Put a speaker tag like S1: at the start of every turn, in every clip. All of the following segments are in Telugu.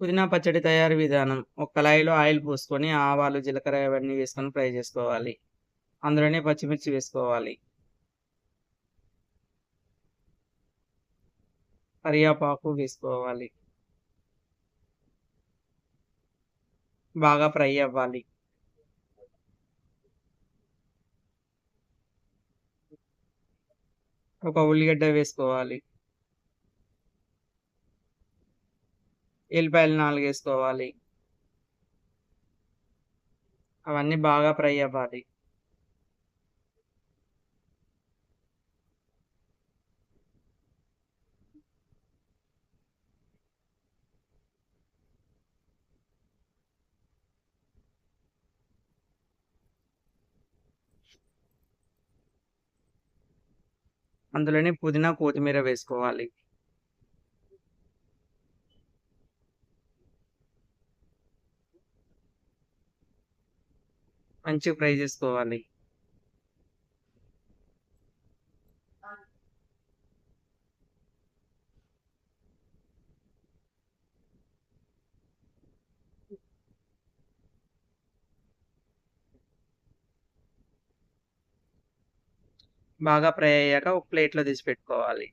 S1: పుదీనా పచ్చడి తయారీ విధానం. ఒక కళాయిలో ఆయిల్ పోసుకొని ఆవాలు జీలకర్ర ఇవన్నీ వేసుకొని ఫ్రై చేసుకోవాలి. అందులోనే పచ్చిమిర్చి వేసుకోవాలి. కరివేపాకు వేసుకోవాలి. బాగా ఫ్రై అవ్వాలి. ఒక ఉల్లిగడ్డ వేసుకోవాలి. ఎల్లిపాయలు నాలుగు వేసుకోవాలి అవన్నీ బాగా ఫ్రై అవ్వాలి. అందులోనే పుదీనా కొత్తిమీర వేసుకోవాలి. మంచిగా ఫ్రై చేసుకోవాలి. బాగా ఫ్రై అయ్యాక ఒక ప్లేట్లో తీసి పెట్టుకోవాలి.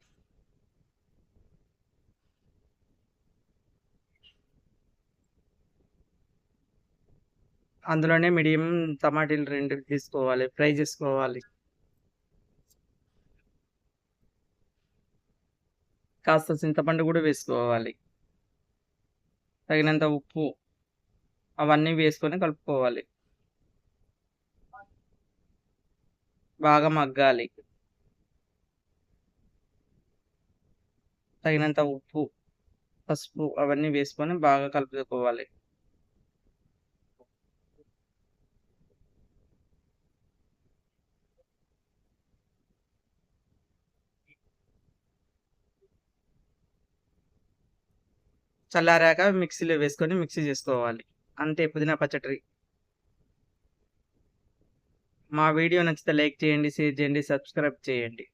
S1: అందులోనే మీడియం టమాటీలు రెండు తీసుకోవాలి ఫ్రై చేసుకోవాలి. కాస్త చింతపండు కూడా వేసుకోవాలి. తగినంత ఉప్పు అవన్నీ వేసుకొని కలుపుకోవాలి. బాగా మగ్గాలి. తగినంత ఉప్పు పసుపు అవన్నీ వేసుకొని బాగా కలుపుకోవాలి. చల్లారాక మిక్సీలో వేసుకొని మిక్సీ చేసుకోవాలి. అంతే పుదీనా పచ్చడి మా వీడియో నచ్చితే లైక్ చేయండి షేర్ చేయండి సబ్స్క్రైబ్ చేయండి.